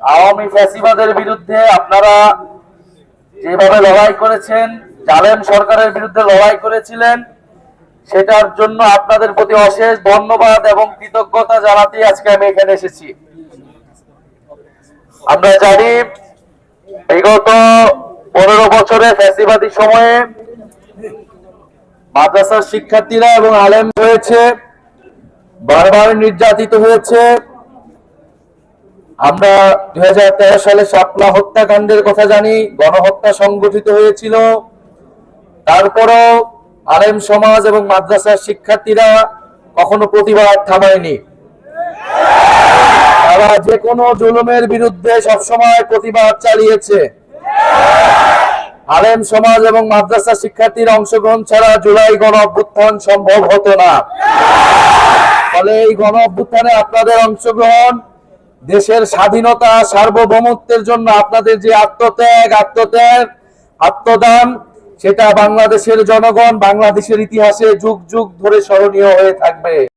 আওয়ামী ফ্যাসিবাদের বিরুদ্ধে আপনারা যেভাবে লড়াই করেছেন, জালেম সরকারের বিরুদ্ধে লড়াই করেছিলেন, সেটার জন্য আপনাদের প্রতি অশেষ ধন্যবাদ এবং কৃতজ্ঞতা জানাতে আজকে আমি এখানে এসেছি। আমরা জানি বিগত পনেরো বছরে ফ্যাসিবাদী সময়ে মাদ্রাসার শিক্ষার্থীরা এবং আলেম হয়েছে, বারবার নির্যাতিত হয়েছে আমরা দুই হাজার তেরো সালে শাপলা হত্যাকাণ্ডের কথা জানি, গণহত্যা সংগঠিত হয়েছিল। তারপরও আলেম সমাজ এবং মাদ্রাসার শিক্ষার্থীরা কখনো প্রতিবাদ থামায়নি। তারা যে কোনো জুলুমের বিরুদ্ধে সবসময় প্রতিবাদ চালিয়েছে। আলেম সমাজ এবং মাদ্রাসা শিক্ষার্থীর অংশগ্রহণ ছাড়া জুলাই গণ অভ্যুত্থান সম্ভব হতো না। ফলে এই গণ অভ্যুত্থানে আপনাদের অংশগ্রহণ দেশের স্বাধীনতা, সার্বভৌমত্বের জন্য আপনাদের যে আত্মত্যাগ আত্মত্যাগ, আত্মদান, সেটা বাংলাদেশের জনগণ, বাংলাদেশের ইতিহাসে যুগ যুগ ধরে স্মরণীয় হয়ে থাকবে।